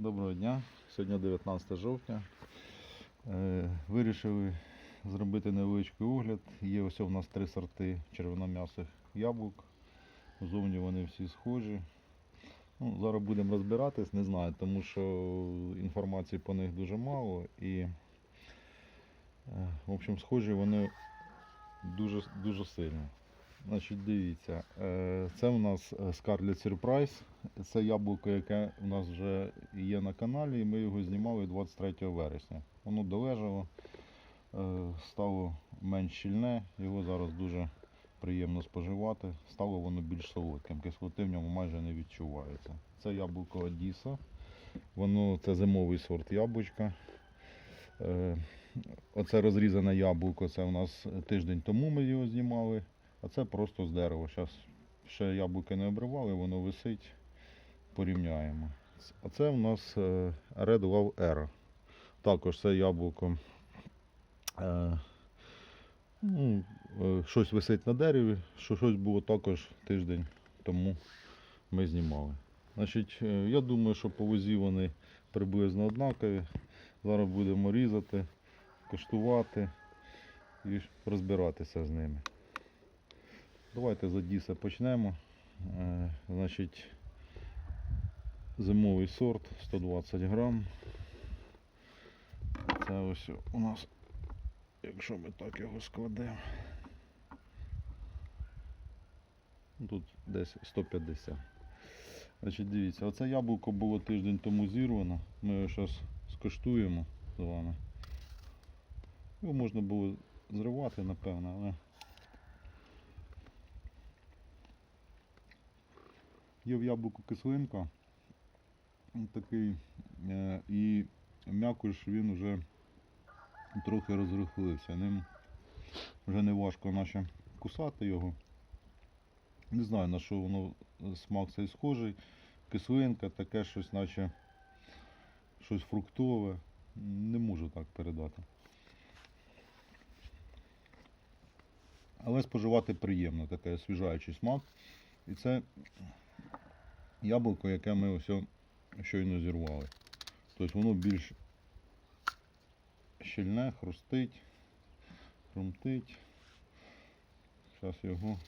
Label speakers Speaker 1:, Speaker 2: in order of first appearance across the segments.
Speaker 1: Доброго дня. Сьогодні 19 жовтня. Е, Вирішили зробити невеличкий огляд. Є ось у нас три сорти червоном'ясих яблук. Зовні вони всі схожі. Ну, зараз будемо розбиратись, не знаю, тому що інформації по них дуже мало і е, в общем, схожі вони дуже, дуже сильно. Значить, дивіться, е, це у нас е, Scarlet Surprise. Це яблуко, яке у нас вже є на каналі, і ми його знімали 23 вересня. Воно долежало, е, стало менш щільне, його зараз дуже приємно споживати. Стало воно більш солодким, кислоти в ньому майже не відчувається. Це яблуко Одіса. Воно це зимовий сорт яблучка. Оце розрізане яблуко, це у нас тиждень тому ми його знімали. А це просто з дерева. Зараз ще яблуки не обривали, воно висить. Порівняємо. А це у нас е, Red Love Era. Також це яблуко. е, Ну, е, щось висить на дереві, що щось було також тиждень тому ми знімали. Значить, я думаю, що по вазі вони приблизно однакові. Зараз будемо різати, коштувати і розбиратися з ними. Давайте з Одіса почнемо. Е, Значить, зимовий сорт 120 грам. Це ось у нас, якщо ми так його складемо, тут десь 150. Значить, дивіться, оце яблуко було тиждень тому зірвано. Ми його зараз скоштуємо з вами. Його можна було зривати, напевно, але. Є в яблуку кислинка такий, е, і м'якош він вже трохи розрихлився. Ним вже не важко наче кусати його. Не знаю на що воно е, смак цей схожий. Кислинка, таке щось, наче щось фруктове. Не можу так передати. Але споживати приємно, такий освіжаючий смак. І це яблуко, яке ми ось щойно зірвали. Тобто воно більш щільне, хрустить, хрумтить. Зараз його.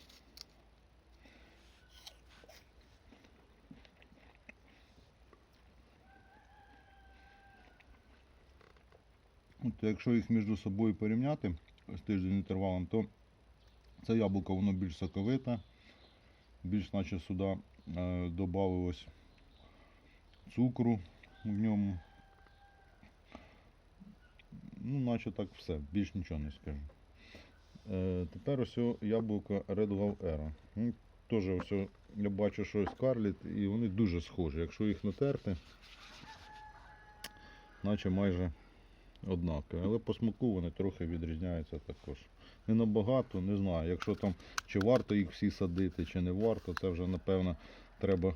Speaker 1: От якщо їх між собою порівняти з тиждень інтервалом, то це яблуко воно більш соковите, більш наче сюди е, цукру в ньому. Ну, наче так все, більш нічого не скажу. Е, тепер ось яблуко Red Love Era. Ну, Теж ось я бачу, що Scarlet, і вони дуже схожі. Якщо їх натерти, наче майже однакові. Але по смаку вони трохи відрізняються також. Не набагато, не знаю. Якщо там чи варто їх всі садити, чи не варто, це вже напевно треба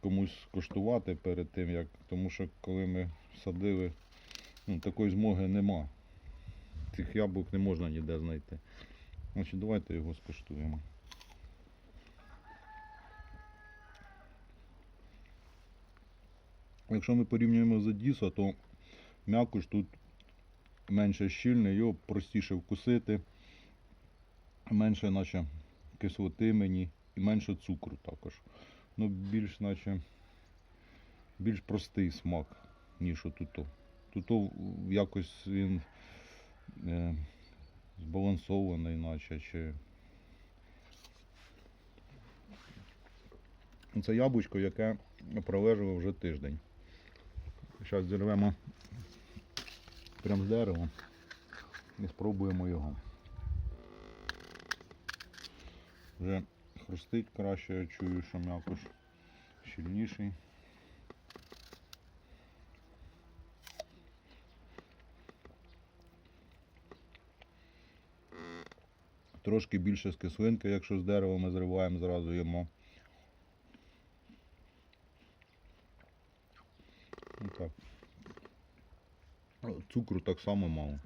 Speaker 1: комусь коштувати перед тим, як. Тому що коли ми садили, ну, такої змоги нема. Цих яблук не можна ніде знайти. Значить, давайте його скуштуємо. Якщо ми порівнюємо з Одісо, то м'якош тут менше щільний, його простіше вкусити, менше наче кислоти мені і менше цукру також. Ну, більш наче більш простий смак, ніж отут. Тут якось він е, збалансований, наче чи. Це яблучко, яке пролежало вже тиждень. Зараз зірвемо прямо з дерева і спробуємо його. Вже хрустить краще, я чую, що м'якош щільніший. Трошки більше з кислинки, якщо з дерева ми зриваємо, зразу їмо. Ну так. Цукру так само мало.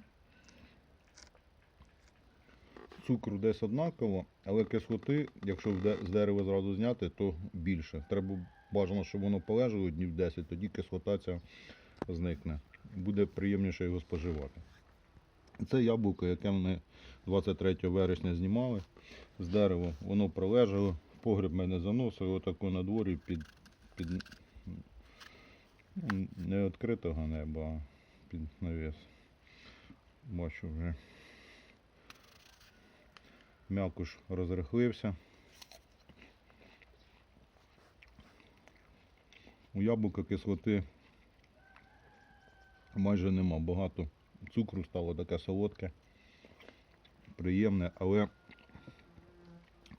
Speaker 1: Цукру десь однаково, але кислоти, якщо з дерева зразу зняти, то більше. Треба Бажано, щоб воно полежало днів 10, тоді кислота ця зникне. Буде приємніше його споживати. Це яблуко, яке ми 23 вересня знімали з дерева. Воно пролежало, погріб мене заносило отако на дворі під, під ну, не відкритого неба, під навіс. Бачу вже. М'якуш розрихлився. У яблука кислоти майже нема. Багато цукру стало таке солодке, приємне, але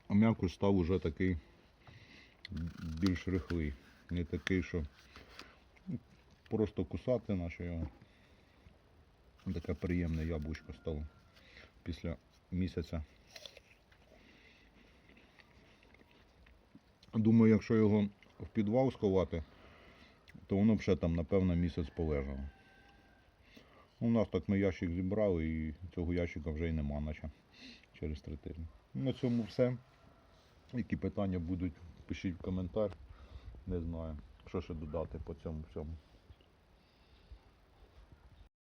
Speaker 1: м'якуш став уже такий більш рихлий. Не такий, що просто кусати наче його. Таке приємне яблучко стало після місяця. Думаю, якщо його в підвал сховати, то воно б ще там, напевно, місяць полежало. У нас так ми ящик зібрали і цього ящика вже й нема, наче через три тижні. На цьому все. Які питання будуть, пишіть в коментар. Не знаю, що ще додати по цьому всьому.